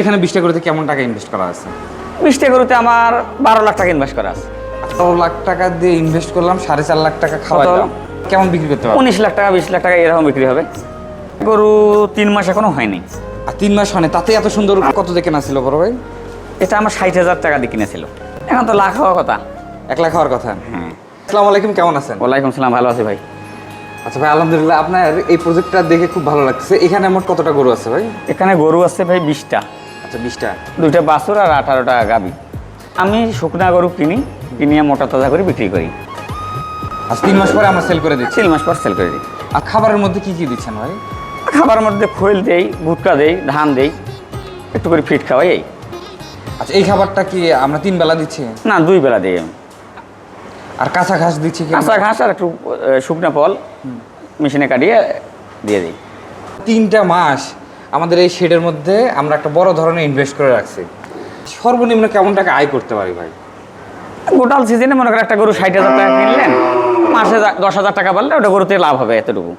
এখানে বিশটা করতে কেমন টাকা ইনভেস্ট করা আছে? বিশটা গরুতে আমার বারো লাখ টাকা ইনভেস্ট করা আছে। আঠারো লাখ টাকা দিয়ে ইনভেস্ট করলাম সাড়ে চার লাখ টাকা খাওয়াইলাম। কেমন বিক্রি করতে পারব? উনিশ লাখ টাকা বিশ লাখ টাকা এরকম বিক্রি হবে। গরু তিন মাস এখনও হয়নি। আর তিন মাস হয় তাতে এত সুন্দর কত দিয়ে কেনা ছিল বড় ভাই? এটা আমার ষাট হাজার টাকা দিয়ে কিনেছিল। এখন তো লাখ হওয়ার কথা। এক লাখ হওয়ার কথা? হ্যাঁ। আসসালামু আলাইকুম কেমন আছেন? ওয়ালাইকুম সালাম ভালো আছি ভাই। আচ্ছা ভাই আলহামদুলিল্লাহ আপনার এই প্রজেক্টটা দেখে খুব ভালো লাগছে। এখানে মোট কতটা গরু আছে ভাই? এখানে গরু আছে ভাই বিশটা। আচ্ছা বিশটা। দুইটা বাছুর আর আঠারোটা গাবি। আমি শুকনা গরু কিনি কিনিয়ে মোটা তাজা করে বিক্রি করি। আচ্ছা তিন মাস পরে আমরা সেল করে দিচ্ছি। তিন মাস পর সেল করে দিই। আর খাবারের মধ্যে কি কি দিচ্ছেন ভাই? খাবারের মধ্যে খোল দেই ভুট্টা দেই ধান দেই একটু করে ফিট খাওয়াই এই। আচ্ছা এই খাবারটা কি আমরা তিন বেলা দিচ্ছি? না দুই বেলা দিই আমি। আর কাঁচা ঘাস দিচ্ছি কাঁচা ঘাস আর একটু শুকনা ফল মেশিনে কাটিয়ে দিয়ে দিই। তিনটা মাস আমাদের এই শেডের মধ্যে আমরা একটা বড় ধরনের ইনভেস্ট করে রাখছি। সর্বনিম্ন কেমন টাকা আয় করতে পারি ভাই? গোটাল সিজনে মনে করেন একটা গরু ষাট হাজার টাকা কিনলেন মাসে দশ হাজার টাকা পারলে ওটা গরুতে লাভ হবে এতটুকু।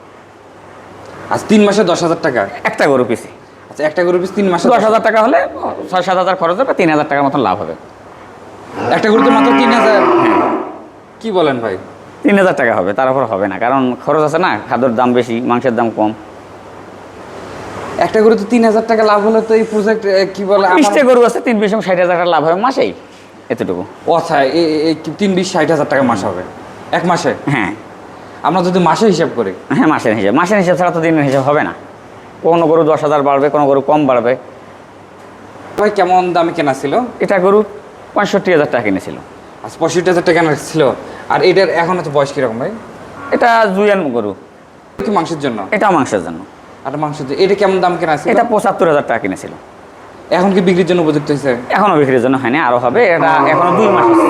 আজ তিন মাসে দশ হাজার টাকা? একটা গরু পিসি আচ্ছা একটা গরু পিস তিন মাসে দশ হাজার টাকা হলে ছয় সাত হাজার খরচ হবে তিন হাজার টাকার মতন লাভ হবে। একটা গরুতে মাত্র তিন হাজার? কি বলেন ভাই? তিন হাজার টাকা হবে তার উপর হবে না কারণ খরচ আছে না খাদ্যর দাম বেশি মাংসের দাম কম। একটা গরু তো তিন হাজার টাকা লাভ হলে তো এই প্রজেক্ট কি বলে বিশটা গরু আছে তিন বিশ ষাট হাজার টাকা লাভ হবে মাসেই। এতটুকু। ও আচ্ছা তিন বিশ ষাট হাজার টাকা মাস হবে? এক মাসে? হ্যাঁ। আমরা যদি মাসে হিসাব করি। হ্যাঁ মাসের হিসাব। মাসের হিসাব ছাড়া তো দিনের হিসাব হবে না। কোনো গরু দশ হাজার বাড়বে কোনো গরু কম বাড়বে। ভাই কেমন দামে কেনা ছিল? এটা গরু পঁয়ষট্টি হাজার টাকা কিনেছিল। আচ্ছা পঁয়ষট্টি হাজার টাকা কেনা ছিল। আর এটার এখন তো বয়স কীরকম ভাই? এটা জুয়ান গরু। কি মাংসের জন্য? এটা মাংসের জন্য। আর জন্য এটা কেমন দাম কেনা এটা পঁচাত্তর হাজার টাকা কিনেছিল। এখন কি বিক্রির জন্য উপযুক্ত হয়েছে? এখনও বিক্রির জন্য হয়নি আরও হবে এটা এখনও দুই মাস আছে।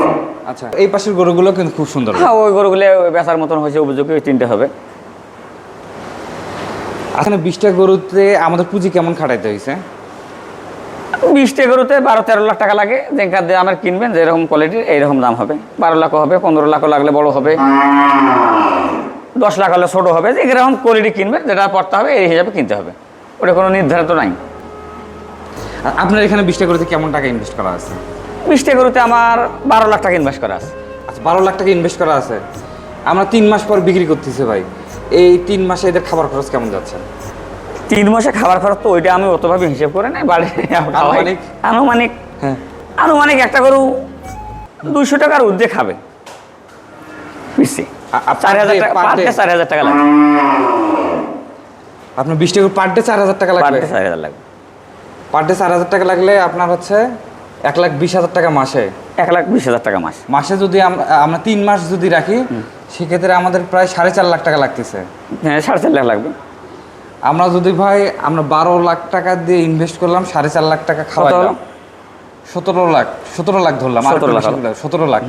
আচ্ছা এই পাশের গরুগুলো কিন্তু খুব সুন্দর। হ্যাঁ ওই গরুগুলো বেচার মতন হয়েছে উপযোগী ওই তিনটে হবে। আসলে বিশটা গরুতে আমাদের পুঁজি কেমন খাটাইতে হয়েছে? বিশটা গরুতে বারো তেরো লাখ টাকা লাগে যেখান দিয়ে আমার কিনবেন যেরকম কোয়ালিটির এইরকম দাম হবে। বারো লাখও হবে পনেরো লাখও লাগলে বড় হবে। দশ লাখ হলে ছোটো হবে যে এরকম কোয়ালিটি কিনবেন যেটা পড়তে হবে এই হিসাবে কিনতে হবে। ওটা কোনো নির্ধারিত নাই। আর আপনার এখানে বিশটা গরুতে কেমন টাকা ইনভেস্ট করা আছে? বিশটা গরুতে আমার বারো লাখ টাকা ইনভেস্ট করা আছে। আচ্ছা বারো লাখ টাকা ইনভেস্ট করা আছে। আমরা তিন মাস পর বিক্রি করতেছি ভাই। এই তিন মাসে এদের খাবার খরচ কেমন যাচ্ছে? তিন মাসে খাবার খরচ তো ওইটা আমি অতভাবে হিসেব করে নাই বাড়ি আনুমানিক? আনুমানিক। হ্যাঁ। আনুমানিক একটা গরু দুইশো টাকার ঊর্ধ্বে খাবে। পিসি চার হাজার টাকা পার ডে চার হাজার টাকা লাগবে। আপনার বিশটা গরু পার ডে চার হাজার টাকা পার লাগবে? ডে চার হাজার লাগবে। পার ডে চার হাজার টাকা লাগলে আপনার হচ্ছে এক লাখ বিশ হাজার টাকা মাসে। এক লাখ বিশ হাজার টাকা মাস। মাসে যদি আমরা তিন মাস যদি রাখি সেক্ষেত্রে আমাদের প্রায় সাড়ে চার লাখ টাকা লাগতেছে। হ্যাঁ সাড়ে চার লাখ লাগবে। আমরা যদি ভাই আমরা বারো লাখ টাকা দিয়ে ইনভেস্ট করলাম সাড়ে চার লাখ টাকা খাওয়াইলাম। সতেরো লাখ সতেরো লাখ ধরলাম 17 লাখ সতেরো লাখ।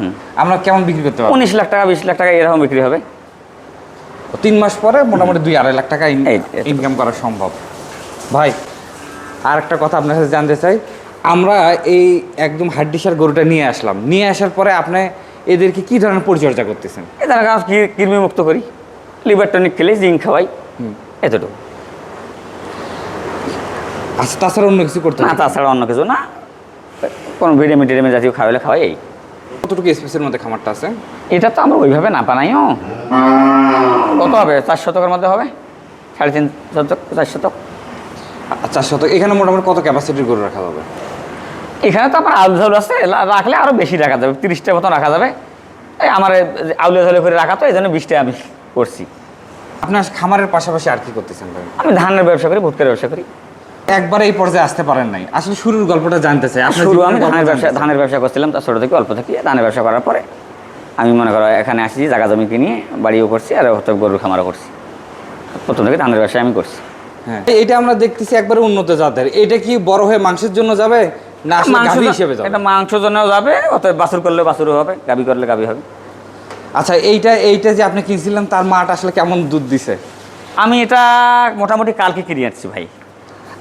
আমরা কেমন বিক্রি করতে পারব? উনিশ লাখ টাকা বিশ লাখ টাকা এরকম বিক্রি হবে। তিন মাস পরে মোটামুটি দুই আড়াই লাখ টাকা ইনকাম করা সম্ভব। ভাই আর একটা কথা আপনার কাছে জানতে চাই। আমরা এই একদম হাড্ডিসার গরুটা নিয়ে আসলাম। নিয়ে আসার পরে আপনি এদেরকে কি ধরনের পরিচর্যা করতেছেন? এ তারা গাছ কৃমি মুক্ত করি। লিভার টনিক খেলে জিঙ্ক খাওয়াই। এতটুকু। আচ্ছা তাছাড়া অন্য কিছু করতে না তাছাড়া অন্য কিছু না। কোনো ভিটামিন টিটামিন জাতীয় খাওয়ালে খাওয়াই। এই কতটুকু স্পেসের মধ্যে খামারটা আছে? এটা তো আমরা ওইভাবে না বানাইও। কত হবে? চার শতকের মধ্যে হবে? সাড়ে তিন শতক চার শতক? আচ্ছা শতক। এখানে মোটামুটি কত ক্যাপাসিটির গরু রাখা যাবে? এখানে তো আমার আলু ঝাল আছে রাখলে আরও বেশি রাখা যাবে। তিরিশটা মতন রাখা যাবে। এই আমার আউলিয়া ঝালে করে রাখা তো এই জন্য বিশটা আমি করছি। আপনার খামারের পাশাপাশি আর কি করতেছেন আমি ধানের ব্যবসা করি ভুটকের ব্যবসা করি। একবার এই পর্যায়ে আসতে পারেন নাই। আসলে শুরুর গল্পটা জানতে চাই। শুরু আমি ধানের ব্যবসা ধানের ব্যবসা করছিলাম তার ছোটো থেকে অল্প থেকে ধানের ব্যবসা করার পরে। আমি মনে করো এখানে আসছি জায়গা জমি কিনে বাড়িও করছি আর হয়তো গরুর খামারও করছি। প্রথম থেকে ধানের ব্যবসা আমি করছি। হ্যাঁ এটা আমরা দেখতেছি একবারে উন্নত জাতের। এটা কি বড় হয়ে মাংসের জন্য যাবে না আসলে মাংস গাভী হিসেবে যাবে? এটা মাংস জন্যও যাবে অতএব বাছুর করলে বাছুরও হবে গাবি করলে গাবি হবে। আচ্ছা এইটা এইটা যে আপনি কিনছিলেন তার মাটা আসলে কেমন দুধ দিছে? আমি এটা মোটামুটি কালকে কিনে আসছি ভাই।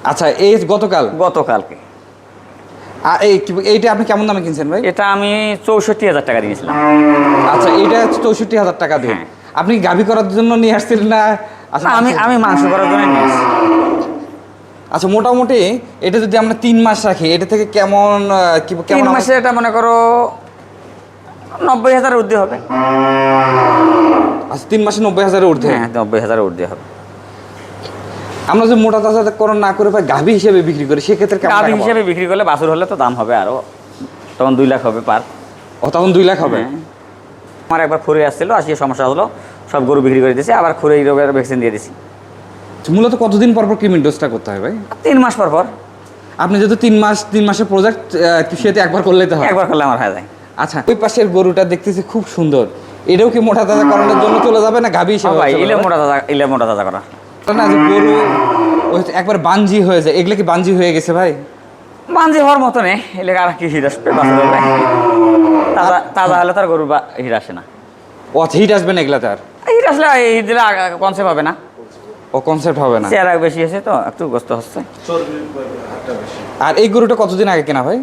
আচ্ছা এই গতকাল? গতকালকে। আ, এই এইটা আপনি কেমন দামে কিনছেন ভাই? এটা আমি চৌষট্টি হাজার টাকা দিয়েছিলাম। আচ্ছা এইটা চৌষট্টি হাজার টাকা দিয়ে হ্যাঁ। আপনি গাভী করার জন্য নিয়ে আসছিলেন না? আচ্ছা আমি আমি মাংস করার জন্য নিয়ে এসেছি। আচ্ছা মোটামুটি এটা যদি আমরা তিন মাস রাখি এটা থেকে কেমন তিন কেমন মাসে এটা মনে করো নব্বই হাজার ঊর্ধ্বে হবে। আচ্ছা তিন মাসে নব্বই হাজারের ঊর্ধ্বে? হ্যাঁ নব্বই হাজার ঊর্ধ্বে হবে। আমরা যদি মোটা তাজাকরণ না করে পাই গাভী হিসেবে বিক্রি করি সেক্ষেত্রে গাভী হিসেবে বিক্রি করলে বাছুর হলে তো দাম হবে আরও। তখন দুই লাখ হবে পার। ও তখন দুই লাখ হবে? হ্যাঁ। আমার একবার খুরে আসছিল আসিয়ে সমস্যা হলো সব গরু বিক্রি করে দিয়েছি আবার খুরে এই রোগের ভ্যাকসিন দিয়ে দিয়েছি। আচ্ছা, মূলত কতদিন পর পর ক্রিমির ডোজটা করতে হয় ভাই? তিন মাস পর পর। আপনি যেহেতু তিন মাস তিন মাসের প্রজেক্ট সেতে একবার করলেই তো হয়। একবার করলে আমার হয়ে যায়। আচ্ছা ওই পাশের গরুটা দেখতেছি খুব সুন্দর। এটাও কি মোটা তাজাকরণের জন্য চলে যাবে না গাভী হিসেবে হ্যাঁ ভাই ইলে মোটা তাজা ইলে মোটা তাজা করা। না যে গরু একবার বাঞ্জি হয়ে যায়। এগুলো কি বাঞ্জি হয়ে গেছে ভাই? মানজি হওয়ার মতো নেই। এলে আর কি হিট আসবে তাজা তাজা হলে তার গরু বা হিট আসে না। ও আচ্ছা হিট আসবে না এগুলাতে আর হিট আসলে হিট দিলে কনসেপ্ট হবে না। ও কনসেপ্ট হবে না। চেহারা বেশি আছে তো একটু গ্রস্ত হচ্ছে। আর এই গরুটা কতদিন আগে কেনা ভাই?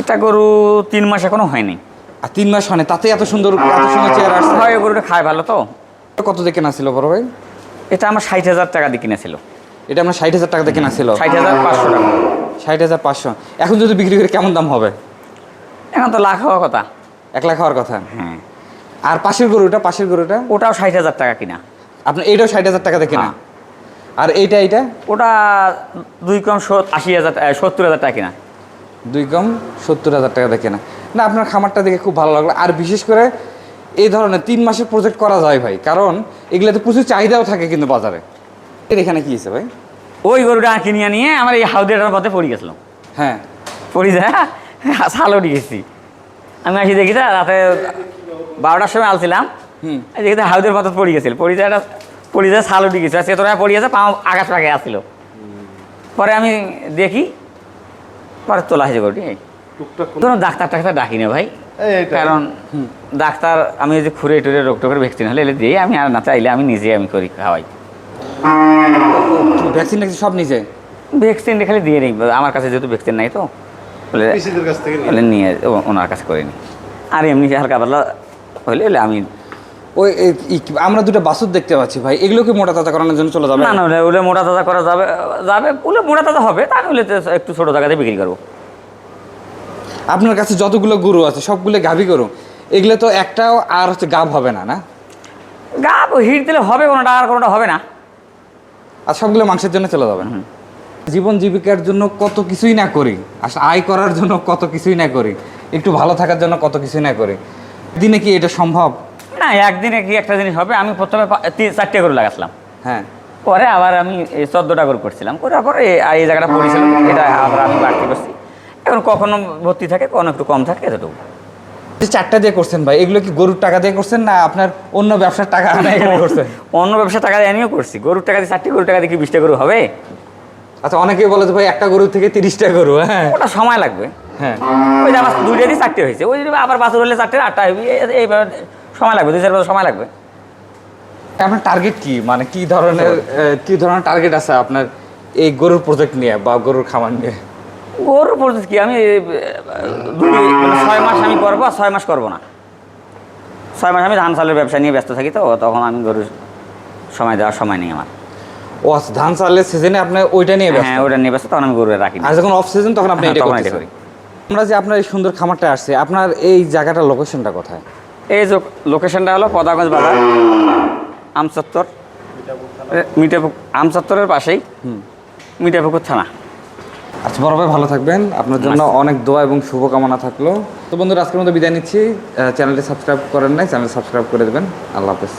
এটা গরু তিন মাস এখনও হয়নি। আর তিন মাস হয় না, তাতে এত সুন্দর এত সুন্দর চেয়ার আসছে। ওই গরুটা খায় ভালো তো। কত দিয়ে কেনা ছিল বড় ভাই? এটা আমার ষাট হাজার টাকা দিয়ে কিনেছিল। এটা আমার ষাট হাজার টাকা দিয়ে কেনা ছিল? ষাট হাজার পাঁচশো টাকা। ষাট হাজার পাঁচশো। এখন যদি বিক্রি করে কেমন দাম হবে? এখন তো লাখ হওয়ার কথা। এক লাখ হওয়ার কথা? হ্যাঁ আর পাশের গরুটা পাশের গরুটা? ওটাও ষাট হাজার টাকা কিনা। আপনার এইটাও ষাট হাজার টাকা দিয়ে কেনা? হ্যাঁ। আর এইটা এইটা? ওটা দুই কম আশি হাজার সত্তর হাজার টাকা কিনা। দুই কম সত্তর হাজার টাকা দিয়ে কেনা। না আপনার খামারটা দেখে খুব ভালো লাগল। আর বিশেষ করে এই ধরনের তিন মাসের প্রজেক্ট করা যায় ভাই। কারণ এগুলোতে প্রচুর চাহিদাও থাকে কিন্তু বাজারে। এর এখানে কি হয়েছে ভাই? ওই গরুটা কিনিয়ে নিয়ে আমার এই হাউদিয়াটার পথে পড়ে গেছিল। হ্যাঁ। পড়ে যায় সাল উঠে গেছি। আমি আসি দেখি তা রাতে বারোটার সময় আলছিলাম। হুম। দেখি হাউদের পথে পড়ে গেছিল। পড়ে যায় একটা পড়ে যায় সাল উঠে গেছে। সে তোরা পড়ে গেছে পা আকাশ পাকে আসছিল। পরে আমি দেখি পরে তোলা হয়েছে গরুটি। ধরুন ডাক্তার টাক্তার ডাকি না ভাই। কারণ ডাক্তার আমি যে খুঁড়ে টুরে রোগ টোকের ভ্যাকসিন হলে এলে দিয়ে আমি আর না চাইলে আমি নিজে আমি করি খাওয়াই। ভ্যাকসিন ট্যাকসিন সব নিজে? ভ্যাকসিন খালি দিয়ে নিই। আমার কাছে যেহেতু ভ্যাকসিন নাই তো বলে নিয়ে। ওনার কাছে করে নিই আর এমনি হালকা পাতলা হলে হলে আমি ওই আমরা দুটো বাসুর দেখতে পাচ্ছি ভাই। এগুলো কি মোটা তাজা করানোর জন্য চলে যাবে? না না ওলে মোটা তাজা করা যাবে যাবে ওলে মোটা তাজা হবে তাহলে একটু ছোটো জায়গাতে বিক্রি করব। আপনার কাছে যতগুলো গরু আছে সবগুলো গাভী গরু এগুলো তো একটাও আর হচ্ছে গাভ হবে না না? গা হিট দিলে হবে কোনোটা আর কোনোটা হবে না। আর সবগুলো মাংসের জন্য চলে যাবে জীবন জীবিকার জন্য কত কিছুই না করি আর আয় করার জন্য কত কিছুই না করি একটু ভালো থাকার জন্য কত কিছুই না করি। দিনে কি এটা সম্ভব? না একদিনে কি একটা জিনিস হবে? আমি প্রথমে তিন চারটে করে লাগাছিলাম। হ্যাঁ। পরে আবার আমি চোদ্দোটা করে করছিলাম। করার পরে এই- জায়গাটা পড়েছিল এটা আবার আমি বাড়তি করছি। এখন কখনো ভর্তি থাকে কখনো একটু কম থাকে এতটুকু। চারটা দিয়ে করছেন ভাই এগুলো কি গরুর টাকা দিয়ে করছেন না আপনার অন্য ব্যবসার টাকা করছেন? অন্য ব্যবসা টাকা দিয়ে আমিও করছি। গরুর টাকা দিয়ে চারটি গরুর টাকা দিয়ে কি বিশটা গরু হবে? আচ্ছা অনেকেই বলে যে ভাই একটা গরু থেকে তিরিশটা গরু হ্যাঁ। ওটা সময় লাগবে। হ্যাঁ। ওই যে আমার দুইটা দিয়ে চারটে হয়েছে ওই যদি আবার বাছুর হলে চারটে আটটা হবে এই- এইভাবে সময় লাগবে দুই চার বছর সময় লাগবে। আপনার টার্গেট কি? মানে কি ধরনের কি ধরনের টার্গেট আছে আপনার এই গরুর প্রজেক্ট নিয়ে বা গরুর খামার নিয়ে? গরুর প্রসেস কি আমি ছয় মাস আমি করব আর ছয় মাস করব না। ছয় মাস আমি ধান চালের ব্যবসা নিয়ে ব্যস্ত থাকি তো তখন আমি গরুর সময় দেওয়ার সময় নেই আমার। ও আচ্ছা ধান চালের সিজনে আপনি ওইটা নিয়ে হ্যাঁ ওইটা নিয়ে ব্যস্ত তখন আমি গরু রাখি আর যখন অফ সিজন তখন আপনি হ্যাঁ, এটা করি। আমরা যে আপনার এই সুন্দর খামারটা আসছে আপনার এই জায়গাটার লোকেশনটা কোথায়? এই যে লোকেশনটা হলো পদাগঞ্জ বাজার আমচত্বর মিঠাপুক আমচত্বরের পাশেই মিঠাপুকুর থানা। আচ্ছা বড় ভাই ভালো থাকবেন। আপনার জন্য অনেক দোয়া এবং শুভকামনা থাকল। তো বন্ধুরা আজকের মতো বিদায় নিচ্ছি। চ্যানেলটি সাবস্ক্রাইব করেন নাই চ্যানেল সাবস্ক্রাইব করে দেবেন। আল্লাহ হাফেজ।